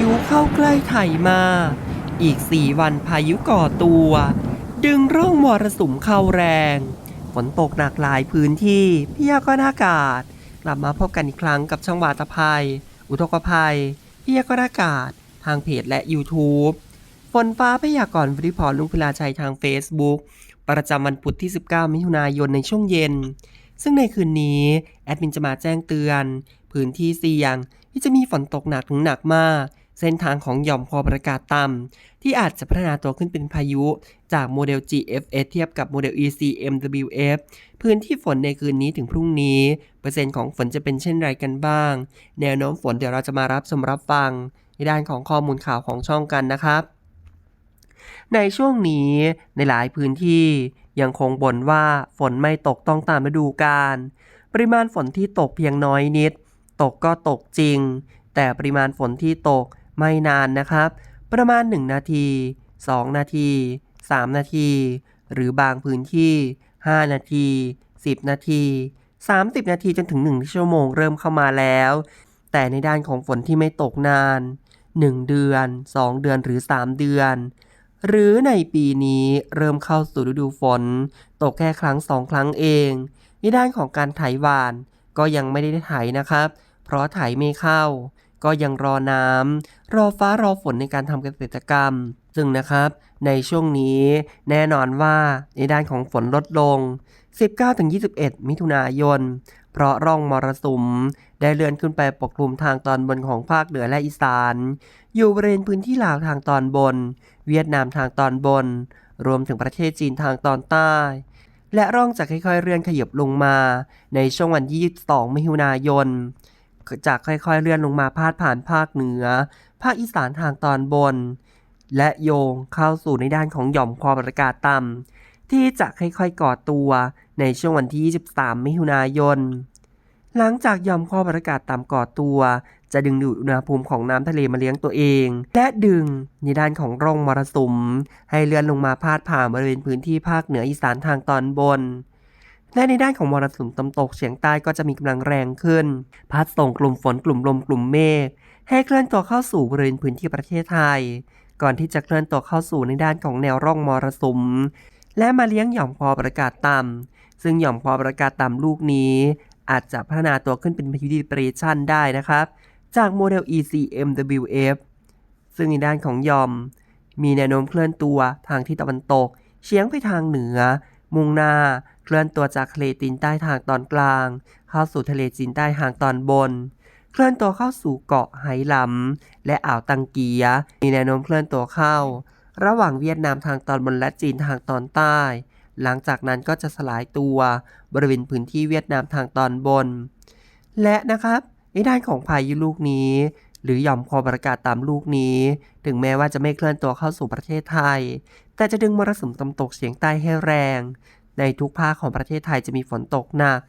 ยุเข้าใกล้ไทยมา อีก4วันพายุก่อตัว ดึงร่องมรสุมเข้าแรง ฝนตกหนักหลายพื้นที่พยากรณ์อากาศ กลับมาพบกันอีกครั้งกับช่องวาตภัย อุทกภัยพยากรณ์อากาศ ทางเพจและ YouTube ฝนฟ้าพยากรณ์บริพรลุงพิลาชัยทาง Facebook ประจำวันพุธที่ 19 มิถุนายนในช่วงเย็น ซึ่งในคืนนี้แอดมินจะมาแจ้งเตือน พื้นที่เสี่ยงที่จะมีฝนตกหนักถึงหนักมาก เส้นทางของหย่อมความกดอากาศต่ำที่อาจจะพัฒนาตัวขึ้นเป็นพายุ จากโมเดล GFS เทียบกับโมเดล ECMWF พื้นที่ฝนในคืนนี้ถึงพรุ่งนี้ เปอร์เซ็นต์ของฝนจะเป็นเช่นไรกันบ้าง แนวโน้มฝนเดี๋ยวเราจะมารับชมรับฟัง ในด้านของข้อมูลข่าวของช่องกันนะครับ ในช่วงนี้ในหลายพื้นที่ยังคงบ่นว่าฝนไม่ตกต้องตามฤดูกาลปริมาณฝนที่ตกเพียงน้อยนิด ตกก็ตกจริง แต่ปริมาณฝนที่ตก ไม่นานนะครับ ประมาณ 1 นาที 2 นาที 3 นาที หรือบางพื้นที่ 5 นาที 10 นาที 30 นาทีจนถึง 1 ชั่วโมงเริ่มเข้ามาแล้ว แต่ในด้านของฝนที่ไม่ตกนาน 1 เดือน 2 เดือนหรือ 3 เดือน หรือในปีนี้เริ่มเข้าสู่ฤดูฝน ตกแค่ครั้งสองครั้งเอง ในด้านของการไถหวานก็ยังไม่ได้ไถนะครับ เพราะไถไม่เข้า ก็ยังรอน้ำรอฟ้ารอฝนในการทำเกษตรกรรม ซึ่งนะครับในช่วงนี้แน่นอนว่าในด้านของฝนลดลง 19-21 มิถุนายน เพราะร่องมรสุม ได้เลื่อนขึ้นไปปกคลุมทางตอนบนของภาคเหนือและอีสาน อยู่บริเวณพื้นที่ลาวทางตอนบน เวียดนามทางตอนบน รวมถึงประเทศจีนทางตอนใต้และร่องจะค่อยๆเลื่อนขยับลงมาในช่วงวันที่22มิถุนายน จะค่อยๆเลื่อนลงมาพาดผ่านภาคเหนือ ภาคอีสานทางตอนบน และโยงเข้าสู่ในด้านของหย่อมความกดอากาศต่ำที่จะค่อยๆก่อตัวในช่วงวันที่ 23 มิถุนายน หลังจากหย่อมความกดอากาศต่ำก่อตัว จะดึงดูดอุณหภูมิของน้ำทะเลมาเลี้ยงตัวเอง และดึงในด้านของร่องมรสุม ให้เลื่อนลงมาพาดผ่านบริเวณพื้นที่ภาคเหนืออีสานทางตอนบน และในด้านของมรสุมตะวันตกเฉียงใต้ก็จะมีกำลังแรงขึ้น พัดส่งกลุ่มฝนกลุ่มลมกลุ่มเมฆให้เคลื่อนตัวเข้าสู่บริเวณพื้นที่ประเทศไทย ก่อนที่จะเคลื่อนตัวเข้าสู่ในด้านของแนวร่องมรสุม และมาเลี้ยงหย่อมความกดอากาศต่ำซึ่งหย่อมความกดอากาศต่ำลูกนี้ อาจจะพัฒนาตัวขึ้นเป็นพายุดิเปรชันได้นะครับ จากโมเดล ECMWF ซึ่งในด้านของยอม มีแนวโน้มเคลื่อนตัวทางที่ตะวันตก เฉียงไปทางเหนือ มุ่งหน้าเคลื่อนตัวจากทะเลจีนใต้ทางตอนกลาง เข้าสู่ทะเลจีนใต้ทางตอนบน เคลื่อนตัวเข้าสู่เกาะไหหลำและอ่าวตังเกีย มีแนวโน้มเคลื่อนตัวเข้า ระหว่างเวียดนามทางตอนบนและจีนทางตอนใต้ หลังจากนั้นก็จะสลายตัวบริเวณพื้นที่เวียดนามทางตอนบน และนะครับในด้านของพายุลูกนี้ หรือหย่อมความกดอากาศต่ำลูกนี้ ถึงแม้ว่าจะไม่เคลื่อนตัวเข้าสู่ประเทศไทย แต่จะดึงมรสุมตะวันตกเฉียงใต้ให้แรง ในทุกภาคของประเทศไทยจะมีฝนตกหนัก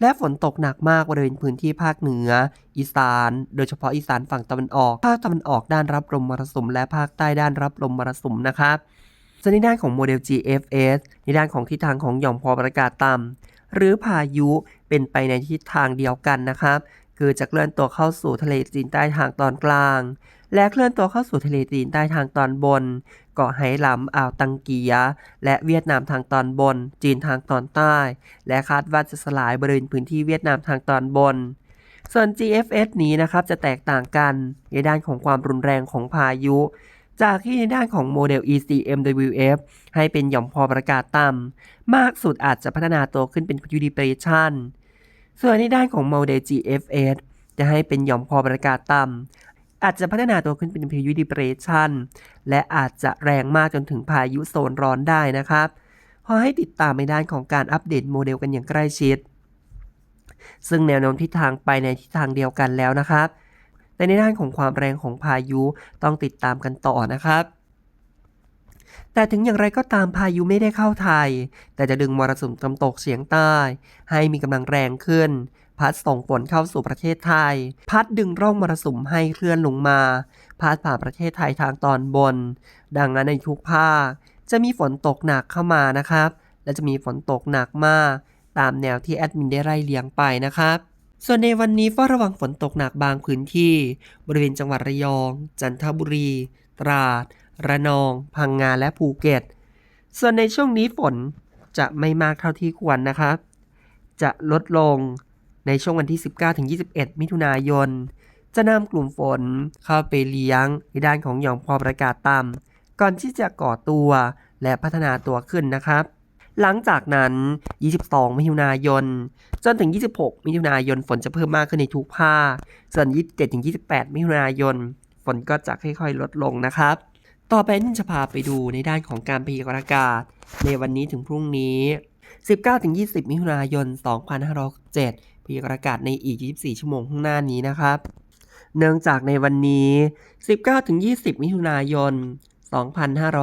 และฝนตกหนักมากบริเวณพื้นที่ภาคเหนือ อีสาน โดยเฉพาะอีสานฝั่งตะวันออก ภาคตะวันออกด้านรับลมมรสุม และภาคใต้ด้านรับลมมรสุมนะครับส่วนในด้านของโมเดล GFS ในด้านของทิศทางของหย่อมความกดอากาศต่ำหรือพายุเป็นไปในทิศทางเดียวกันนะครับ คือจะเคลื่อนตัวเข้าสู่ทะเลจีนใต้ทางตอนกลาง และเคลื่อนตัวเข้าสู่ทะเลจีนใต้ทางตอนบน เกาะไหหลำอ่าวตังเกีย และเวียดนามทางตอนบน จีนทางตอนใต้ และคาดว่าจะสลายบริเวณพื้นที่เวียดนามทางตอนบน ส่วน GFS นี้นะครับจะแตกต่างกันในด้านของความรุนแรงของพายุ จากที่ในด้านของโมเดล ECMWF ให้เป็นหย่อมความกดอากาศต่ำมากสุดอาจจะพัฒนาตัวขึ้นเป็นพายุดิเปรชัน ส่วนในด้านของโมเดล GFS จะให้เป็นหย่อมความกดอากาศต่ำอาจจะพัฒนาตัวขึ้นเป็นพายุดิเปรชันและอาจจะแรงมากจนถึงพายุโซนร้อนได้นะครับขอให้ติดตามในด้านของการอัปเดตโมเดลกันอย่างใกล้ชิด ซึ่งแนวโน้มทิศทางไปในทิศทางเดียวกันแล้วนะครับ แต่ในด้านของความแรงของพายุต้องติดตามกันต่อนะครับ แต่ถึงอย่างไรก็ตามพายุไม่ได้เข้าไทย แต่จะดึงมรสุมตะวันตกเฉียงใต้ ให้มีกำลังแรงขึ้น พัดส่งฝนเข้าสู่ประเทศไทย พัดดึงร่องมรสุมให้เคลื่อนลงมา พัดผ่านประเทศไทยทางตอนบน ดังนั้นในทุกภาคจะมีฝนตกหนักเข้ามานะครับ และจะมีฝนตกหนักมาก ตามแนวที่แอดมินได้ไล่เลียงไปนะครับส่วนในวันนี้เฝ้าระวังฝนตกหนักบางพื้นที่ บริเวณจังหวัดระยอง จันทบุรี ตราด ระนอง พังงาและภูเก็ต ส่วนในช่วงนี้ฝนจะไม่มากเท่าที่ควรนะครับ จะลดลงในช่วงวันที่ 19-21 มิถุนายน จะนำกลุ่มฝนเข้าไปเลี้ยงในด้านของหย่อมความกดอากาศต่ำก่อนที่จะก่อตัวและพัฒนาตัวขึ้นนะครับ หลังจากนั้น 22 มิถุนายน จนถึง 26 มิถุนายนฝนจะเพิ่มมากขึ้นในทุกภาค ส่วน 27-28 มิถุนายน ฝนก็จะค่อยๆ ลดลงนะครับ ต่อไปนิ่จะพาไปดูในด้านของการพยากรณ์อากาศ ในวันนี้ถึงพรุ่งนี้ 19-20 มิถุนายน 2567พยากรณ์อากาศในอีก 24 ชั่วโมงข้างหน้านี้นะครับ เนื่องจากในวันนี้ 19-20 มิถุนายน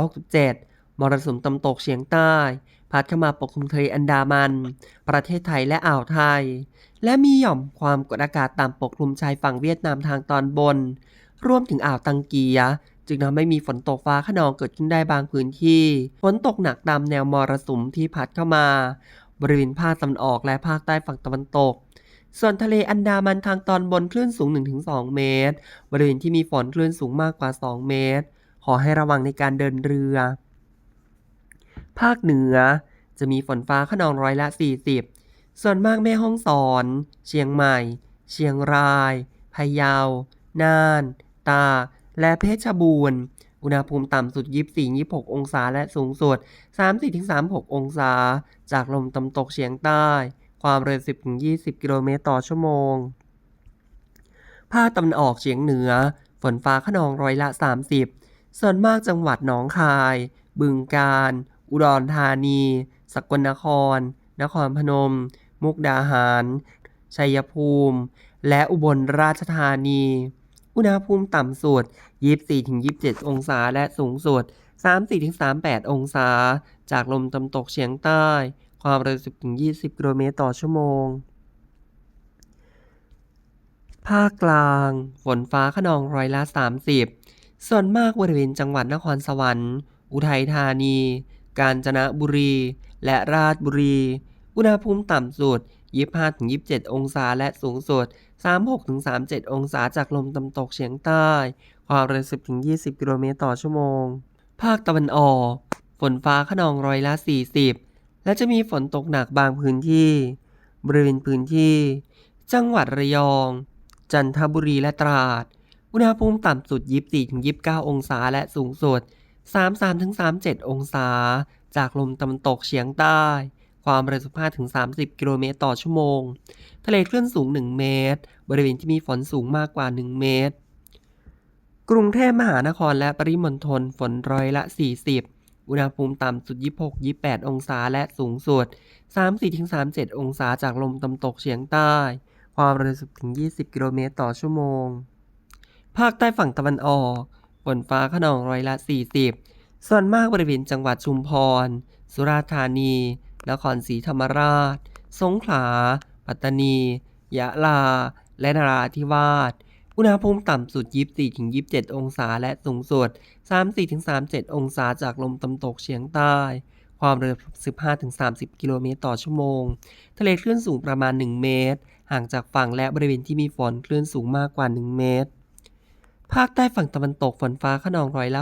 2567 มรสุมตะวันตกเฉียงใต้ พัดเข้ามาปกคลุมทะเลอันดามัน ประเทศไทยและอ่าวไทย และมีหย่อมความกดอากาศต่ำปกคลุมชายฝั่งเวียดนามทางตอนบน รวมถึงอ่าวตังเกีย จึงทำให้มีฝนตกฟ้าขนองเกิดขึ้นได้บางพื้นที่ ฝนตกหนักตามแนวมรสุมที่พัดเข้ามา บริเวณภาคตะวันออกและภาคใต้ฝั่งตะวันตก ส่วนทะเลอันดามันทางตอนบนคลื่นสูง 1-2 เมตร บริเวณที่มีฝนคลื่นสูงมากกว่า 2 เมตร ขอให้ระวังในการเดินเรือ ภาคเหนือจะมีฝนฟ้าขนองร้อยละ 40 ส่วนมากแม่ห้องสอน เชียงใหม่ เชียงราย พะเยา น่าน ตาก และเพชรบูรณ์ อุณหภูมิต่ำสุด 24-26 องศา และสูงสุด30-36 องศา จากลมตะวันตกเฉียงใต้ ความเร็ว 10-20 กิโลเมตรต่อชั่วโมง ภาคตะวันออกเฉียงเหนือ ฝนฟ้าขนองร้อยละ 30 ส่วนมากจังหวัดหนองคาย บึงกาฬ อุดรธานี สกลนคร นครพนม มุกดาหาร ชัยภูมิ และอุบลราชธานี อุณหภูมิต่ำสุด 24-27 องศา และสูงสุด 34-38 องศา จากลมตะวันตกเฉียงใต้ ความเร็ว 10-20 กิโลเมตรต่อชั่วโมง ภาคกลาง ฝนฟ้าขนองร้อยละ 30 ส่วนมากบริเวณจังหวัดนครสวรรค์ อุทัยธานี กาญจนบุรี และราชบุรี อุณหภูมิต่ำสุด 25-27 องศาและสูงสุด 36-37 องศาจากลมตะวันตกเฉียงใต้ ความเร็ว 10-20 กิโลเมตรต่อชั่วโมง ภาคตะวันออก ฝนฟ้าขนองร้อยละ 40 และจะมีฝนตกหนักบางพื้นที่ บริเวณพื้นที่ จังหวัดระยอง จันทบุรีและตราด อุณหภูมิต่ำสุด 24-29 องศาและสูงสุด 33-37 องศา จากลมตะวันตกเฉียงใต้ ความเร็ว 15-30 กิโลเมตรต่อชั่วโมง ทะเลคลื่นสูง 1 เมตร บริเวณที่มีฝนสูงมากกว่า 1 เมตร กรุงเทพมหานครและปริมณฑลฝนร้อยละ 40 อุณหภูมิต่ำสุด 26-28 องศาและสูงสุด 34-37 องศาจากลมตะวันตกเฉียงใต้ ความเร็ว10-20 กิโลเมตรต่อชั่วโมง ภาคใต้ฝั่งตะวันออก ฝนฟ้าขนองร้อยละ 40 ส่วนมากบริเวณจังหวัดชุมพร สุราษฎร์ธานี นครศรีธรรมราช สงขลา ปัตตานี ยะลา และนราธิวาส อุณหภูมิต่ำสุด 24-27 องศา และสูงสุด 34-37 องศาจากลมตะวันตกเฉียงใต้ ความเร็ว 15-30 กิโลเมตรต่อชั่วโมง ทะเลคลื่นสูงประมาณ 1 เมตร ห่างจากฝั่งและบริเวณที่มีฝนคลื่นสูงมากกว่า 1 เมตร ภาคใต้ฝั่งตะวันตกฝนฟ้าขนองร้อยละ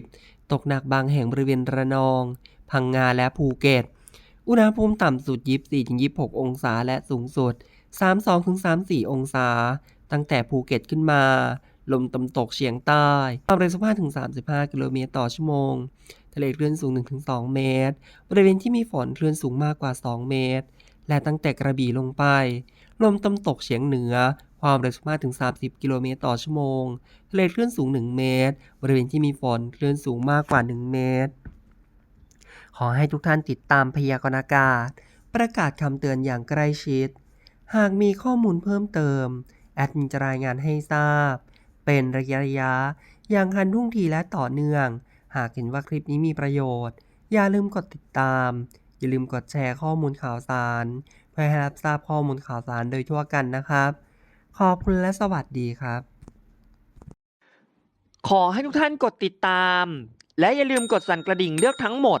60 ตกหนักบางแห่งบริเวณระนอง พังงาและภูเก็ต อุณหภูมิต่ำสุด 24-26 องศา และสูงสุด 32-34 องศา ตั้งแต่ภูเก็ตขึ้นมา ลมตะตกเฉียงใต้ความเร็ว15-35 กิโลเมตรต่อชั่วโมง ทะเลคลื่นสูง 1-2 เมตร บริเวณที่มีฝนคลื่นสูงมากกว่า 2 เมตร และตั้งแต่กระบี่ลงไป ลมตะตกเฉียงเหนือ ความเร็ว15-30 กิโลเมตรต่อชั่วโมง ทะเลคลื่นสูง 1 เมตร บริเวณที่มีฝนคลื่นสูงมากกว่า 1 เมตร ขอให้ทุกท่านติดตามพยากรณ์อากาศ ประกาศคำเตือนอย่างใกล้ชิด หากมีข้อมูลเพิ่มเติม แอดมินจะรายงานให้ทราบ เป็นระยะระยะ อย่างทันท่วงทีและต่อเนื่อง หากเห็นว่าคลิปนี้มีประโยชน์ อย่าลืมกดติดตาม อย่าลืมกดแชร์ข้อมูลข่าวสาร เพื่อให้รับทราบข้อมูลข่าวสารโดยทั่วกันนะครับ ขอบคุณและสวัสดีครับ ขอให้ทุกท่านกดติดตาม และอย่าลืมกดสั่นกระดิ่งเลือกทั้งหมด